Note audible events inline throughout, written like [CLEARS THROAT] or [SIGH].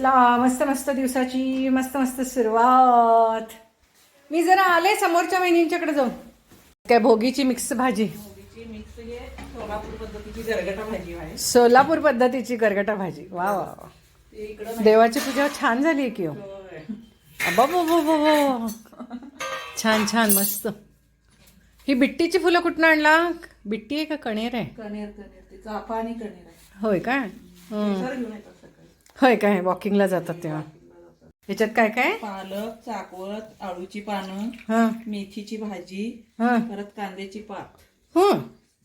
मस्त मस्त दिवसाची मस्त मस्त सुरुवात. मी जरा आले समोरच्या वहिनींच्याकडे जाऊन. काय भोगीची मिक्स भाजी? हे सोलापूर पद्धतीची गरगटा भाजी आहे. सोलापूर पद्धतीची गरगटा भाजी. वा वा देवाची पूजा छान झाली की हो. छान छान मस्त. ही बिट्टीची फुलं कुठनं आणला? बिट्टी आहे का कणेर आहे? कणेर कणेर. होय काय होय काय? वॉकिंगला जातात तेव्हा. ह्याच्यात काय काय? पालक चाकवत आळूची पानं हां. मेथीची भाजी हां. परत कांद्याची पात. हं.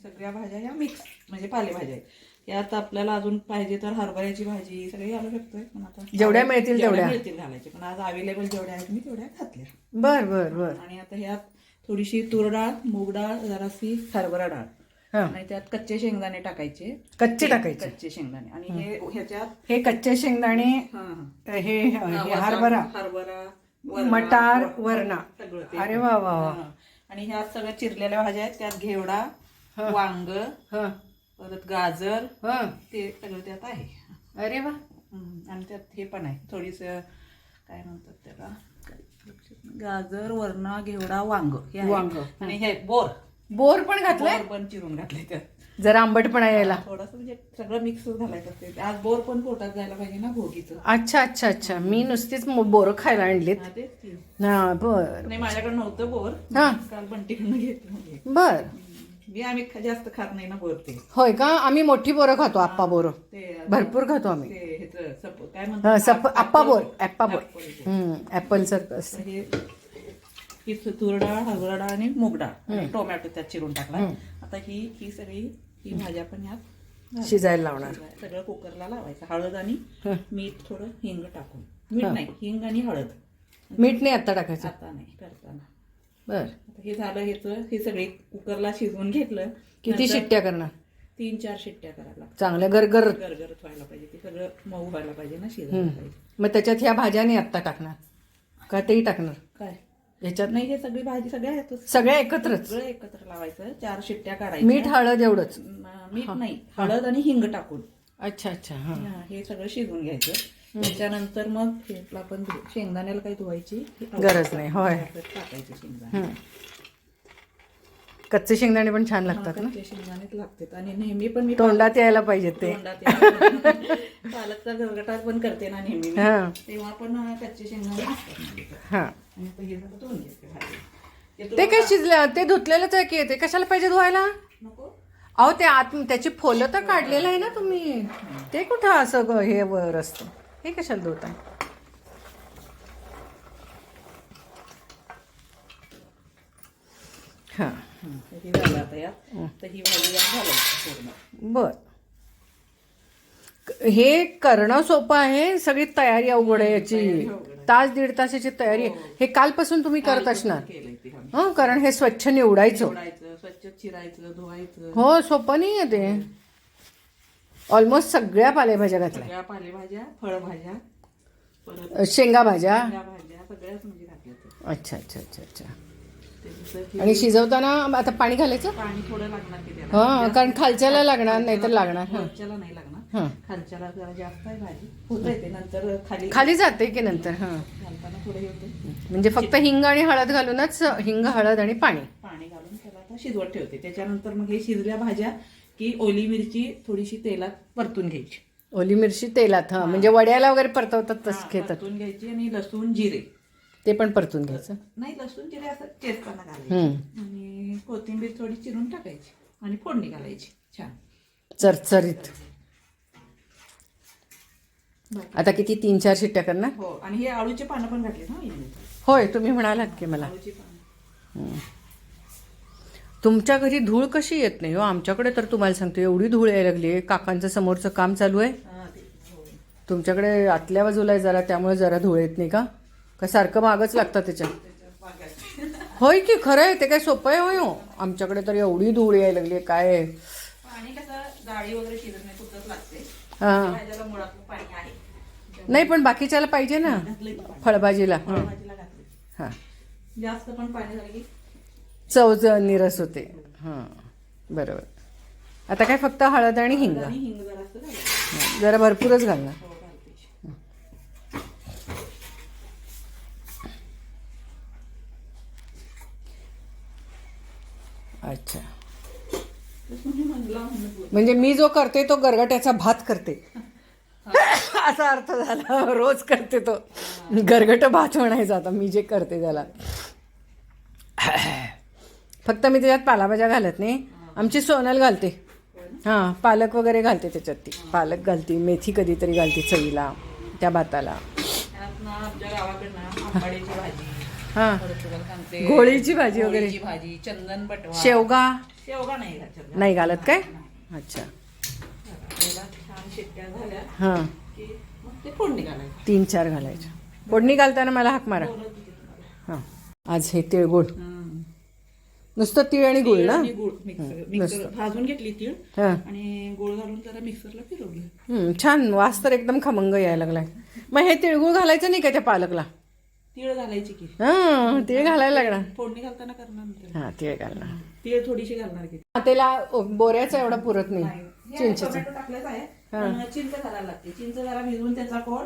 सगळ्या भाज्या ह्या मिक्स म्हणजे पालेभाज्या आहेत. यात आपल्याला अजून पाहिजे तर हरभऱ्याची भाजी सगळी घालू शकतोय. पण आता जेवढ्या मिळतील तेवढ्या. मिळतील घालायचे. पण आज अवेलेबल जेवढ्या आहेत मी तेवढ्या घातल्या. बर बर बर. आणि आता ह्यात थोडीशी तूर डाळ मूग डाळ जराशी हरभरा डाळ. आणि त्यात कच्चे शेंगदाणे टाकायचे. कच्चे टाकायचे. कच्चे शेंगदाणे. आणि हे. ह्याच्यात हे कच्चे शेंगदाणे हा, हरभरा. हरभरा मटार वरणा सगळं. अरे वा वा वा. आणि ह्यात सगळ्या चिरलेल्या भाज्या आहेत. त्यात घेवडा वांग परत गाजर हं. ते सगळं त्यात आहे. अरे वा. आणि त्यात हे पण आहे. थोडीस काय म्हणतात त्याला. गाजर वरणा घेवडा वांग हे. वांग. आणि हे बोर. बोर पण घातलंय? बोर पण चिरून घातले त्यात. जरा आंबटपणा यायला. थोडस म्हणजे सगळं मिक्स घालायचं असते आज बोर पण पोटात जायला पाहिजे ना भोगीचं. अच्छा अच्छा अच्छा. मी नुसतीच बोरं खायला आणलीत. हा, तेच की. हा बर. नाही माझ्याकडे नव्हतं बोर. हा. काल बंटीकडनं घेतलं. बर. मी आम्ही ख- जास्त खात नाही ना बोर ते. होय का? आम्ही मोठी बोरं खातो आप्पा बोरं. ते भरपूर खातो आम्ही. ते ह्याचं सप काय हा, म्हणतात सप आप्पा बोर ॲप्पा बोर. हम्म सारखं असतं. हे ही तूर डाळ हरभरा डाळ आणि मूग डाळ आणि टोमॅटो त्यात चिरून टाकला आता ही ही सगळी ही भाज्या पण यात शिजायला लावणार. सगळं कुकरला लावायचं. हळद आणि मीठ थोडं हिंग टाकून. मीठ नाही हिंग आणि हळद. मीठ नाही आता टाकायचं? आता नाही करताना. बर. हे झालं हे सगळे कुकरला शिजवून घेतलं. किती शिट्ट्या करणार? तीन चार शिट्ट्या करायला चांगल्या गरगर गरगरत व्हायला पाहिजे. ते सगळं मऊ व्हायला पाहिजे ना शिजायला पाहिजे. मग त्याच्यात ह्या भाज्या नाही आत्ता टाकणार? का तेही टाकणार? काय? ह्याच्यात नाही हे सगळी भाजी सगळ्या सगळ्या एकत्रच. सगळं एकत्र लावायचं चार शिट्ट्या काढायच्या. मीठ हळद एवढंच. म- मीठ नाही हळद आणि हिंग टाकून. अच्छा अच्छा हा. हा, हे सगळं शिजवून घ्यायचं. त्याच्यानंतर मग आपण धु- शेंगदाण्याला काही धुवायची गरज नाही होय. टाकायचे शेंगदाणे. कच्चे शेंगदाणे पण छान लागतात ना? कच्चे शेंगदाणेच लागतात. आणि नेहमी पण मी तोंडात यायला पाहिजे ते. तोंडात. [LAUGHS] पालकचा गरगटा पण करते ना नेहमी मी. हा. तेव्हा पण कच्चे शेंगदाणे असतात माझ्याकडे. हा. आणि आता हे झालं धुवून घ्यायचे भाजी. ते काय शिजलं? ते धुतलेलंच आहे की ते कशाला पाहिजे धुवायला? नको. अहो ते आत त्याची फोलं तर काढलेलं आहे ना तुम्ही. ते कुठं असं ग- हे वर असतं? हे कशाला धुताय? हा झालं आता यात. तर ही भाजी यात घालायची पूर्ण. बर. हे करणं सोपं आहे सगळी तयारी अवघड आहे याची. तास दीड तासाची तयारी आहे. हे. कालपासून तुम्ही करत असणार. हं कारण हे स्वच्छ निवडायचं. स्वच्छ चिरायचं धुवायचं. हो सोपं नाही आहे ते. ऑलमोस्ट सगळ्या पालेभाज्या घातल्या. सगळ्या पालेभाज्या फळभाज्या परत शेंगा भाज्या या भाज्या सगळ्याच म्हणजे घातल्या. अच्छा अच्छा अच्छा अच्छा. आणि शिजवताना आता पाणी घालायचं? पाणी थोडं लागणार की त्याला. हा कारण खालच्याला लागणार नाही तर लागणार हा. वरच्याला नाही लागणार. हा. खालच्याला जरा जास्त आहे भाजी. होत ते नंतर खाली खाली जाते की नंतर हा. घालताना थोडं म्हणजे फक्त हिंग आणि हळद घालूनच हिंग हळद आणि पाणी. पाणी घालून त्याला आता शिजवत ठेवते. त्याच्यानंतर मग हे शिजल्या भाज्या की ओली मिरची थोडीशी तेलात परतून घ्यायची. ओली मिरची तेलात हा. म्हणजे वड्याला वगैरे परतवतात तसं हा, घेतात परतून घ्यायची आणि लसूण जिरे. ते पण परतून घ्यायचं. नाही लसूण जिरे असं चेचताना घालायचे. आणि कोथिंबीर थोडी चिरून टाकायची आणि फोडणी घालायची. छान. चरचरीत. आता किती? तीन चार शिट्ट्या करणार? हो आणि हे आळूचे पानं पण घातले ना. होय तुम्ही म्हणालात की मला. आळूची पानं. तुमच्या घरी धूळ कशी येत नाही हो? आमच्याकडे तर तुम्हाला सांगतो एवढी धूळ यायला लागली आहे. काकांचं समोरचं काम चालू आहे. हो. तुमच्याकडे आतल्या बाजूला आहे जरा त्यामुळे जरा धूळ येत नाही का? का सारखं मागच लागतं त्याच्या त्याच्यात. होय की खरं आहे ते काय सोपं आहे होय हो. आमच्याकडे तर एवढी धूळ यायला लागली काय आहे. नाही हां. पाणी आहे. नाही पण बाकीच्याला पाहिजे ना. फळभाजीला. हां. हां. जास्त पण पाणी चव निरस होते. हां बरोबर. आता काय फक्त हळद आणि हिंग? जरा हां, भरपूरच घालणार हो घालते अच्छा. मी म्हणलं म्हणलं बोल. म्हणजे मी जो करते तो गरगट्याचा भात करते. [LAUGHS] असा अर्थ झाला. रोज करते तो. गरगट भात म्हणायचा आता मी जे करते त्याला. [CLEARS THROAT] फक्त मी त्याच्यात पालाभाज्या घालत नाही. आमची सोनल घालते. हां पालक वगैरे घालते त्याच्यात ती. पालक घालते मेथी कधीतरी घालते चवीला त्या भाताला. हां. सांगते घोळीची भाजी वगैरे. घोळीची भाजी चंदन बटवा. शेवगा? शेवगा नाही घातला. नाही घालत काय? अच्छा. त्याला छान शिट्ट्या झाल्या हां. की मग ते फोडणी घालायची. तीन चार घालायच्या. फोडणी घालताना मला हाक मारा. हां. आज हे तिळगुळ. नुसतं तीळ आणि गुळ ना? आणि गुळ. मिक्सर मिक्सर भाजून घेतली तीळ हां. आणि गुळ घालून जरा मिक्सरला फिरवली. हम्म, छान. वास तर एकदम खमंग यायला लागलाय. मग हे तिळगुळ घालायचं नाही का त्या पालकला? तीळ घालायची की. हां तीळ घालायला लागणार. फोडणी घालताना करणार ना. हां तीळ घालणार. तीळ थोडीशी घालणार की. त्याला बोऱ्याचा एवढा पुरत नाही. हे चिंचेचं. टोमॅटो टाकलेच आहे पण चिंच घालायला लागते. चिंच जरा भिजवून त्याचा कोळ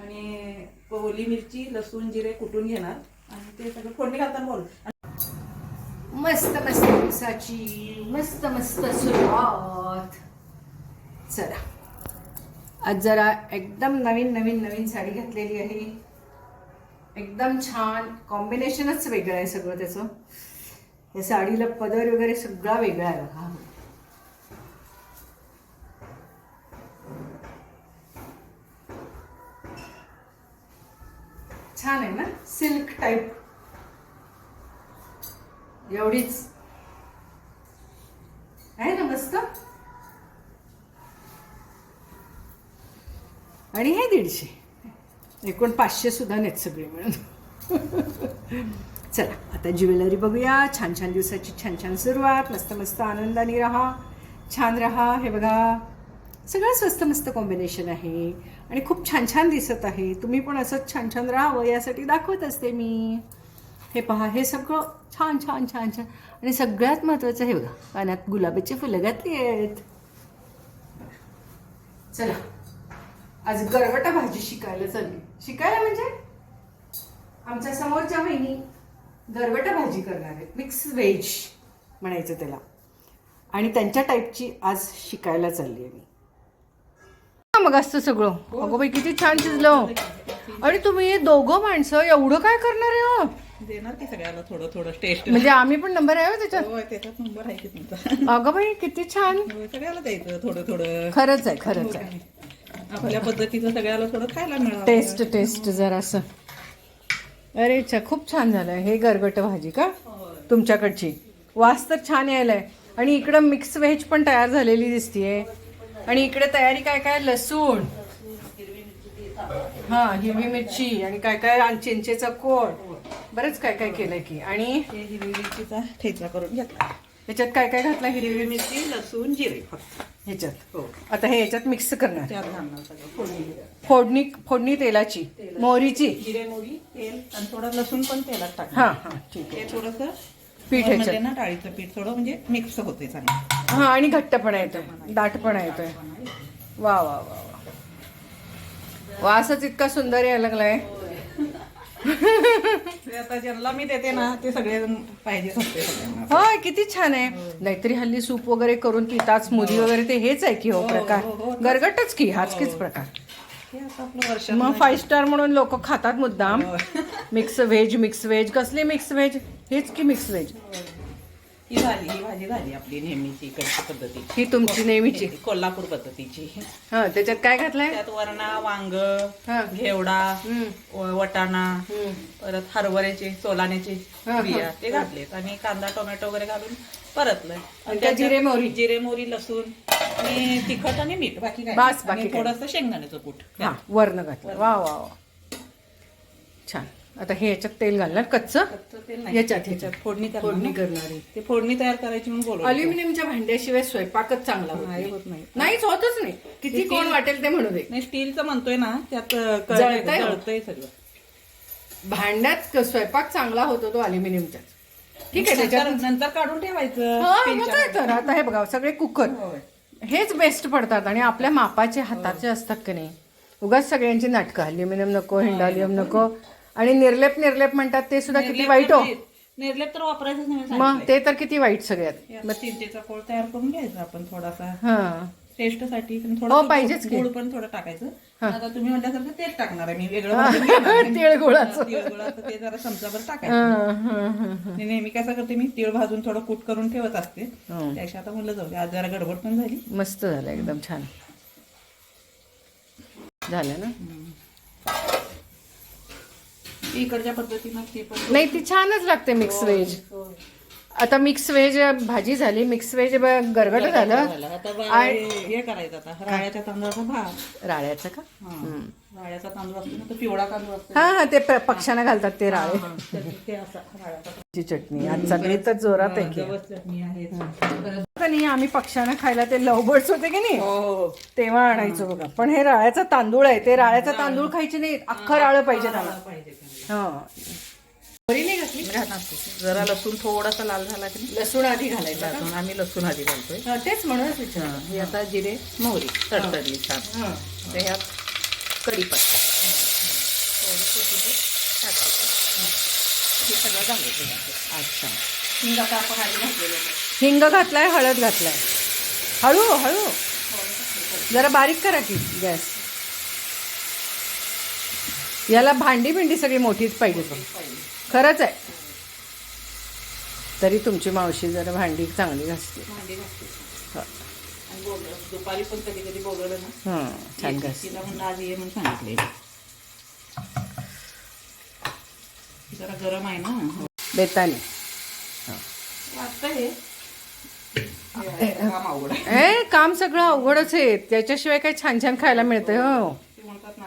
आणि ओली मिरची लसूण जिरे कुटून घेणार. आणि ते सगळं फोडणी घालताना बोल. मस्त मस्त दिवसाची मस्त मस्त सुरुवात. चला. आज जरा एकदम नवीन नवीन नवीन साडी घातलेली आहे. एकदम छान. कॉम्बिनेशनच वेगळं आहे सगळं त्याचं. या साडीला पदर वगैरे सगळा वेगळा आहे बघा. छान आहे ना? सिल्क टाईप एवढीच. आहे ना मस्त? आणि हे दीडशे. एकूण पाचशे सुद्धा नाहीत सगळे मिळून. चला आता ज्वेलरी बघूया. छान छान दिवसाची छान छान सुरुवात. मस्त मस्त आनंदाने राहा. छान राहा. हे बघा. सगळं स्वस्त मस्त कॉम्बिनेशन आहे. आणि खूप छान छान दिसत आहे. तुम्ही पण असंच छान छान राहावं यासाठी दाखवत असते मी. हे पहा हे सगळं छान छान छान छान. आणि सगळ्यात महत्त्वाचं हे बघा कानात गुलाबाची फुलं घातली आहेत चला आज गरवटा भाजी शिकायला चालली. शिकायला म्हणजे? आमच्या समोरच्या बहिणी गरवटा भाजी करणार आहेत. मिक्स व्हेज म्हणायचं त्याला. आणि त्यांच्या टाईपची आज शिकायला चालली आहे मी. हा, मग असतं सगळं. अगो बाई किती छान शिजलं. आणि तुम्ही दोघं माणसं एवढं काय करणार आहे हो? देणार की सगळ्याला थोडं थोडं टेस्ट म्हणजे आम्ही पण नंबर आहे हो त्याच्यात. होय नंबर आहे की तुमचा. अगं बाई किती छान. सगळ्याला द्यायचं थोडं थोडं. खरंच आहे खरंच आहे. आपल्या पद्धतीचं सगळ्याला थोडं खायला मिळावं. टेस्ट टेस्ट जरासं अरे अच्छा खूप छान झालं हे गरगट भाजी का? तुमच्याकडची. वास तर छान यायलाय. आणि इकडं मिक्स व्हेज पण तयार झालेली दिसतीये. आणि इकडे तयारी काय काय? लसूण. हा हिरवी मिरची आणि काय काय? चिंचेचा कोळ बरंच काय काय केलंय की. आणि हिरवी मिरचीचा ठेचा करून घेतला. ह्याच्यात काय काय घातलं? हिरवी हिरवी मिरची लसूण जिरे. फक्त ह्याच्यात. हो. आता हे ह्याच्यात मिक्स करणार. त्यात घालणार सगळं फोडणी. फोडणी फोडणी तेलाची मोहरीची. जिरे मोहरी तेल आणि थोडं लसूण पण तेलात टाकणार. हा हा ठीक आहे. थोडस पीठ ह्याच्यात. ना डाळीचं पीठ थोडं म्हणजे मिक्स होते चांगलं. हा आणि घट्टपणा येतोय. दाटपणा येतोय. वा वा वा वा. वासच इतका सुंदर यायला लागलाय. [LAUGHS] ते आता ज्यांना मी देते ना ते सगळे असते सगळ्यांना. होय किती छान आहे. नाहीतरी हल्ली सूप वगैरे करून पितात स्मूदी वगैरे ते हेच आहे की हो प्रकार. गरगटच की हाच कीच प्रकार. हे आता आपलं वर्ष मग फाईव्ह स्टार म्हणून लोक खातात मुद्दाम. मिक्स व्हेज मिक्स व्हेज कसले मिक्स व्हेज हेच की मिक्स व्हेज ही झाली ही भाजी झाली आपली नेहमीची इकडची पद्धतीची ही तुमची नेहमीची. कोल्हापूर पद्धतीची. हा त्याच्यात काय घातलंय? त्यात वरणा वांग. घेवडा वटाणा. परत हरभऱ्याचे सोलाण्याचे. बिया ते घातलेत. आणि कांदा टोमॅटो वगैरे घालून परतलंय. आणि त्या जिरे मोहरी? जिरे मोहरी लसूण आणि तिखट आणि मीठ. बाकी काय बास, बाकी काय. थोडस शेंगदाण्याचं कूट. हा वर्ण घातलं. वा वा वा. छान. आता हे याच्यात तेल घालणार कच्चं? तेल नाही. याच्यात त्याच्यात फोडणी फोडणी. करणारी ते फोडणी तयार करायची म्हणून बोलवलं अल्युमिनियमच्या भांड्याशिवाय स्वयंपाकच चांगला होत नाही नाही. होत नाही. नाहीच होतच नाही. किती कोण वाटेल ते म्हणू दे. नाही स्टीलचं म्हणतोय ना त्यात क- जळतंय? जळतंय सगळं. भांड्यात स्वयंपाक चांगला होतो तो अल्युमिनियमच्या ठीक आहे त्याच्यात नंतर काढून ठेवायचं. हा, काय तर आता हे बघा सगळे कुकर. हेच बेस्ट पडतात आणि आपल्या मापाचे हाताचे असतात की नाही? उगाच सगळ्यांची नाटकं. अल्युमिनियम नको हिंडालियम नको. आणि निर्लेप निर्लेप म्हणतात ते सुद्धा किती वाईट हो. निर्लेप तर वापरायचंच नाही मग. ते तर किती वाईट सगळ्यात. चिंचेचा कोळ तयार करून घ्यायचा आपण थोडासा. हा. टेस्टसाठी पण हो, थोडं पाहिजेच. गुळ पण थोडं टाकायचं. आता तुम्ही म्हटल्यासारखं तेच टाकणार आहे मी. वेगळं. हा, [LAUGHS] तिळगुळाचं ते जरा चमचाभर टाकायचं. मी नेहमी कसं करते मी तीळ भाजून थोडं कूट करून ठेवत असते. हं. त्याशी आता म्हणलं जाऊ. आज जरा गडबड पण झाली. मस्त झालं एकदम छान. झालं ना? इकडच्या पद्धतीनं ते पण नाही ती छानच लागते मिक्स व्हेज आता मिक्स व्हेज भाजी झाली मिक्स व्हेज गरगट झालं. आता बा- हे करायचं आता राळ्याच्या तांदूळाचा भात. राळ्याचं का? हा. राळ्याचा तांदूळ असतो ना तो पिवळा तांदूळ असतो. हा हा ते प- पक्षानं घालतात ते राळे. हा, तर ते असा राळ्याचा ची चटणी आज सगळी तर जोरात आहे की. जवस चटणी आहे. परत- आता नाही आम्ही पक्षानं खायला ते लवबर्ड्स होते की नाही? हो तेव्हा आणायचो बघा. पण हे राळ्याचा तांदूळ आहे ते राळ्याचा तांदूळ खायचे नाही अख्खं राळं पाहिजे त्याला. पाहिजे. हा बरी नाही घातली. जरा लसूण थोडासा लाल झाला की नाही? लसूण आधी घालायचा? लसूण आम्ही लसूण आधी घालतोय. हा, तेच म्हणूनच विचार हे आता जिरे मोहरी तडतडली छान. हा. आता ह्यात कढीपत्ता. थोडं कोथिंबीर टाकायचं. हे. सगळं घालायचं यात. अच्छा. हिंग आता आपण आधी घातलेलं आहे. हिंग घातलाय हळद घातलाय. हळू हळू. जरा बारीक करा की गॅस. याला भांडी बिंडी सगळी मोठीच पाहिजे खरंच आहे. तरी तुमची मावशी जरा भांडी चांगली घासते. भांडी दुपारी पण कधी कधी बोलवलं ना. हं, छान घास तिला म्हणलं आज ये म्हणून सांगितले जरा गरम आहे ना. बेताने हे. ए काम सगळं अवघडच आहे. त्याच्याशिवाय काही छान छान खायला मिळतंय हो.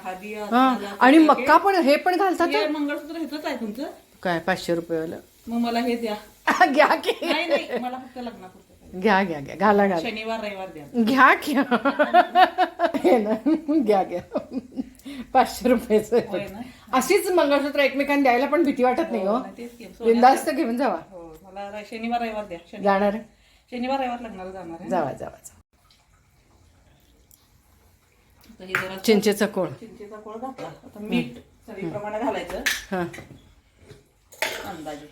हा आणि मक्का पण हे पण घालतात? हे मंगळसूत्र हेच आहे तुमचं? काय पाचशे रुपयेवालं? मग मला हे द्या. [LAUGHS] घ्या की. नाही नाही मला फक्त लग्नापुरतं. घ्या घ्या घ्या. घाला घाला. शनिवार रविवार द्या. घ्या घ्या हे ना घ्या घ्या. पाचशे रुपयाचं? अशीच मंगळसूत्र एकमेकांना द्यायला पण भीती वाटत नाही हो. सोन्याचं- बिंदास्त घेऊन जावा. हो मला शनिवार रविवार द्या. जाणार? शनिवार रविवार लग्नाला जाणार जावा जावा. तर हे जरा चिंचेचा कोळ. चिंचेचा कोळ घातला. आता मीठ चवीप्रमाणे घालायचं. हा. अंदाजे.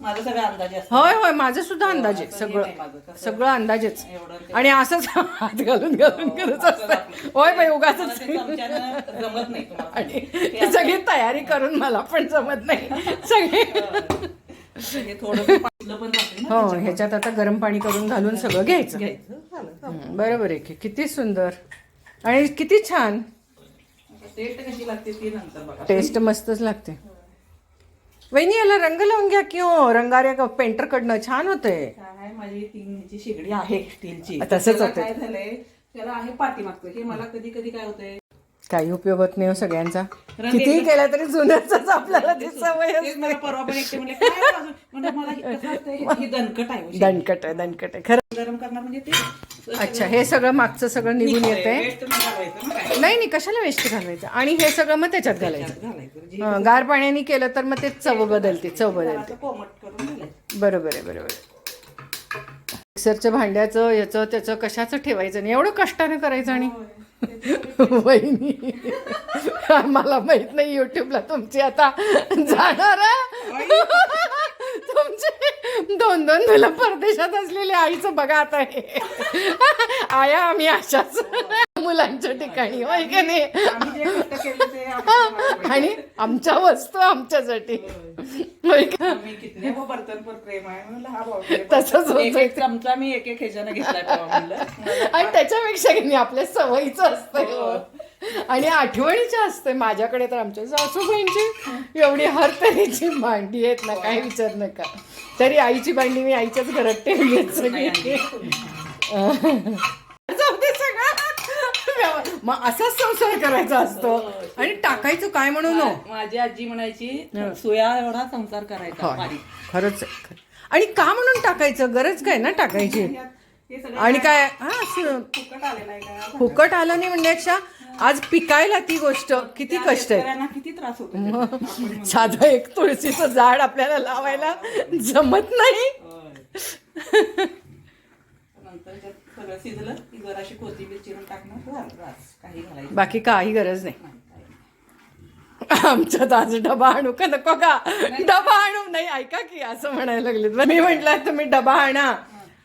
माझं सगळं अंदाजे असतं. होय होय माझं सुद्धा अंदाजे. असं हे सगळं नाही माझं, कसं- सगळं अंदाजेच. एवढं ते- आणि असंच हात घालून घालून करत असतं. होय बाई उगाच मला ते चमच्यानं जमत नाही तुम्हाला. आणि ती सगळी तयारी करून मला पण जमत नाही. सगळे हे. थोडं पातलं पण राहते ना हो ह्याच्यात आता गरम पाणी करून घालून सगळं घ्यायचं. घ्यायचं झालं हं, बरोबर आहे की. किती सुंदर. आणि किती छान. टेस्ट कशी लागते ती नंतर बघा. टेस्ट मस्तच लागते. वहिनी याला रंग लावून घ्या की हो रंगाऱ्या पेंटर कडनं छान होतंय. काय माझी तीन ह्याची शेगडी आहे स्टीलची. तसंच होतं. काय झालंय त्याला आहे पाठीमागचं. हे मला कधी कधी काय होतंय काही उपयोग होत नाही हो सगळ्यांचा. कितीही केला तरी जुन्याच आपल्याला ती सवय दणकट आहे हो. दणकट आहे दणकट आहे. खरं गरम करणार म्हणजे ते? अच्छा हे सगळं मागचं सगळं निघून येते वेस्ट नाही घालवायचं नाही कशाला वेस्ट घालायचं आणि हे सगळं मग त्याच्यात घालायचं. गार पाण्याने केलं तर मग ते चव बदलते चव बदलते. बरोबर आहे बरोबर आहे. मिक्सरच्या भांड्याचं याचं त्याचं कशाचं ठेवायचं नाही एवढं कष्टानं करायचं आणि? वहिनी मला माहीत नाही युट्यूबला तुमची आता जाणार. तुमचे दोन दोन मुलं परदेशात असलेले आईचं बघा आता हे. आया आम्ही अशाच. मुलांच्या ठिकाणी होय का नाही? [LAUGHS] आणि आमच्या वस्तू आमच्यासाठी. होय. का? आम्ही कितने वो बर्तन पर प्रेम आहे म्हणलं हा बापरे. तसंच होतं. एक एक चमचा मी एक एक ह्याच्यानं घेतला आणि त्याच्यापेक्षा की नाही आपल्या सवयीचं असतंय हो. आणि आठवणीच्या असते माझ्याकडे तर आमच्या सासूबाईंची एवढी हर तऱ्हेची भांडी आहेत ना काही विचार नका. तरी आईची भांडी मी आईच्याच घरात ठेवली सगळी. मग असाच संसार करायचा असतो. आणि टाकायचं काय म्हणून? हो माझी आजी म्हणायची सुया एवढा संसार करायचा खरंच. आणि का म्हणून टाकायचं? गरज काय ना टाकायची? हे आणि काय? हा फुकट आलं नाही म्हणण्यापेक्षा आज पिकायला ती गोष्ट किती कष्ट आहे. किती त्रास होतो मग साधं एक तुळशीचं झाड आपल्याला लावायला जमत नाही. सगळं शिजलं की जराशी कोथिंबीर चिरून टाकणार झालं. बस काही घालायचं बाकी काही गरज नाही. नाही, काही नाही. आमच्यात आज डबा आणू का नको का? डबा आणू? नाही ऐका की असं म्हणायला लागले मी म्हटलं तुम्ही डबा आणा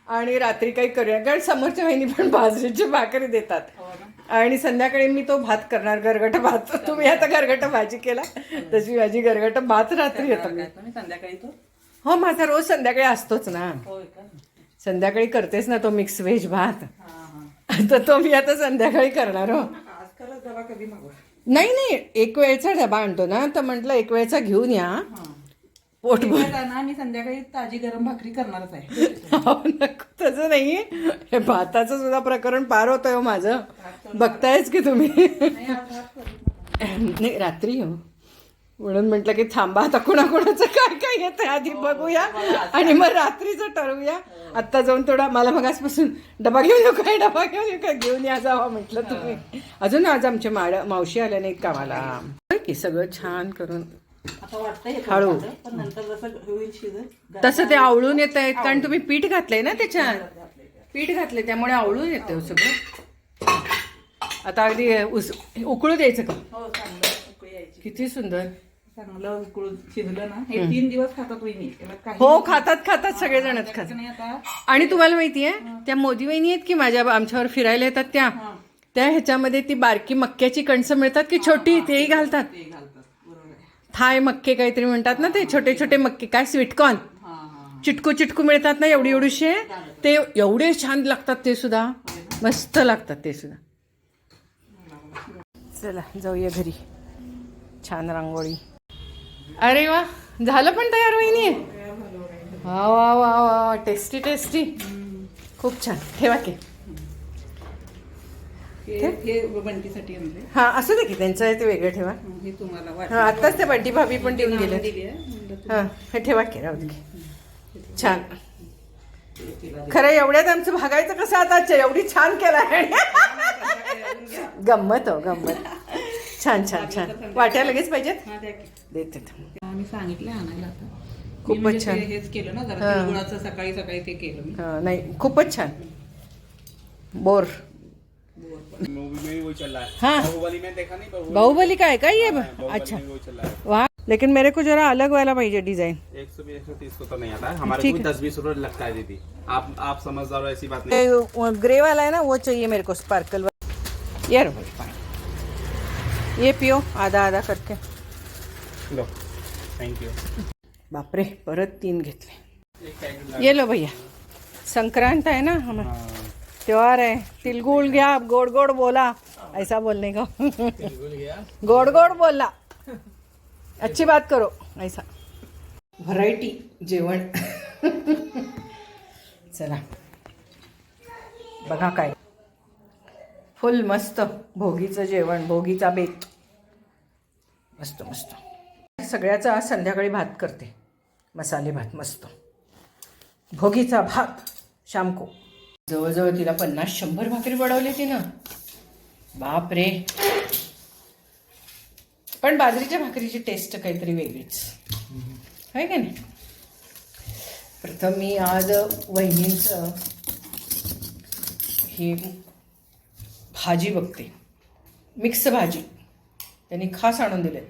आणि रात्री काही करूया. कारण समोरच्या बहिणी पण बाजरीची भाकरी देतात. हो आणि संध्याकाळी मी तो भात करणार गरगट भात. तुम्ही आता गरगट भाजी केला तशी माझी गरगट भात रात्री मी तुम्ही संध्याकाळी तो? हो माझा रोज संध्याकाळी असतोच ना. होय का? संध्याकाळी करतेस ना तो मिक्स व्हेज भात. [LAUGHS] तर तो मी आता संध्याकाळी करणार हो. नाही नाही एक वेळचा डबा आणतो ना तर म्हटलं एक वेळचा घेऊन या. पोट ना मी संध्याकाळी ताजी गरम भाकरी करणारच आहे. हो, नको तसं नाही. हे भाताचं सुद्धा प्रकरण पार होतंय हो माझं. बघतायच की तुम्ही. नाही [LAUGHS] रात्री हो. म्हणून म्हटलं की थांबा आता कुणाकुणाचं काय काय येतं आधी बघूया आणि मग रात्रीचं ठरवूया. आत्ता जाऊन थोडा मला मग आजपासून डबा घेऊन येऊ काय डबा घेऊन येऊ काय घेऊन या जावा म्हटलं तुम्ही. अजून आज आमच्या माड मावशी आल्या नाहीत कामाला. की सगळं छान करून हे हळू. तसं ते आवळून येत आहेत कारण तुम्ही पीठ घातलंय ना त्याच्यात? पीठ घातले त्यामुळे आवळून येतं सगळं. आता अगदी उस उकळू द्यायचं का? हो किती सुंदर. चांगलं उकळून शिजलं ना हे तीन दिवस खातात वहिनी. त्याला काही हो खातात खातात सगळेजणच खातात. नाही आता आणि तुम्हाला माहितीये त्या मोदी वहिनी आहेत की माझ्या आमच्यावर फिरायला येतात त्या? त्या ह्याच्यामध्ये ती बारकी मक्याची कणसं मिळतात की छोटी? तेही घालतात. ते घालतात. बरोबर आहे. थाय मक्के काहीतरी म्हणतात ना ते छोटे छोटे मक्के. काय स्वीटकॉर्न हा हा चिटकू चिटकू मिळतात ना एवढी एवढीशे? ते एवढे छान लागतात ते सुद्धा. मस्त लागतात ते सुद्धा. चला जाऊया घरी. छान रांगोळी. अरे वा झालं पण तयार वहिनी? वा वा वा वा टेस्टी टेस्टी खूप छान. ठेवा की. हे हे बंटीसाठी हा असू दे की त्यांचं आहे ते वेगळं ठेवा. हे तुम्हाला हा आत्ताच ते बंटी भाभी पण देऊन गेले हा हे ठेवा की राहू दे. छान. खरं एवढ्यात आमचं भागायचं कसं आता? एवढी छान केलं आहे. गंमत हो गंमत. छान छान छान. वाट्या लगेच पाहिजेत? हा, द्या की. देते थांब. आम्ही सांगितलं आणायला आता. मी खूपच म्हणजे छान. ते हेच केलं ना जरा हा. तिळगुळाचं सकाळी सकाळी ते केलं मी. हा, नाही खूपच छान. बोर. मूवी में भी वही चल रहा है. हाँ बाहुबली में देखा नहीं बाहुबली बाहुबली का है क्या ये बाहुबली अच्छा. में भी वही चल रहा है वाह लेकिन मेरे को जरा अलग वाला पाहिजे डिजाइन एक सौ बीस एक सौ तीस को तो नहीं आता है हमारे ठीक को भी है। दस बीस रुपए लगता है दीदी। आप आप समझदार हो ऐसी बात नहीं। ग्रे वाला है ना वो चाहिए मेरे को स्पार्कल वाला। ये रो। भाई ये पियो आधा आधा करके. लो थैंक यू बापरे परत तीन घेतले. ये लो भैया. संक्रांत है ना हम. त्योहार है तिलगुल गया अब गोड़ गोड़ बोला. ऐसा बोलने का? गोड़ गोड़ बोला. अच्छी बात करो. ऐसा. व्हरायटी जेवण. चला. बघा काय. फुल मस्त. भोगीचं जेवण भोगीचा बेत. मस्त मस्त. सगळ्याचा आज संध्याकाळी भात करते. मसाले भात मस्त. भोगीचा भात शामको. जवळजवळ तिला पन्नास शंभर भाकरी बडवली तिनं. बाप रे पण बाजरीच्या भाकरीची टेस्ट काहीतरी वेगळीच. आहे का नाही? प्रथम मी आज वहिनींचं ही भाजी बघते. मिक्स भाजी. त्यांनी खास आणून दिले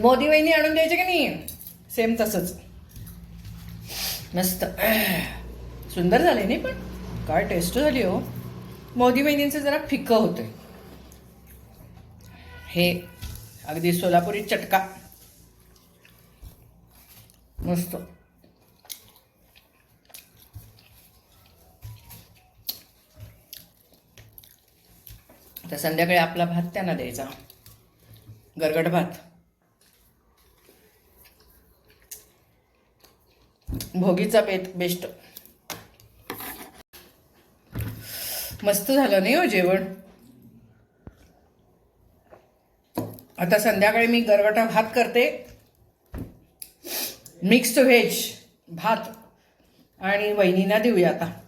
मोदी वहिनी आणून द्यायचे की नाही? सेम तसंच. मस्त. सुंदर झाले नाही पण? काय टेस्ट झाली हो. मोदी वहिनींचं जरा फिकं होतंय. हे अगदी सोलापुरी चटका. मस्त. तर संध्याकाळी आपला भात त्यांना द्यायचा. गरगट भात. भोगीचा बेत बेस्ट. मस्त झालं नाही हो जेवण? आता संध्याकाळी मी गरगटा भात करते. मिक्स्ड व्हेज भात आणि वहिनींना देऊया आता.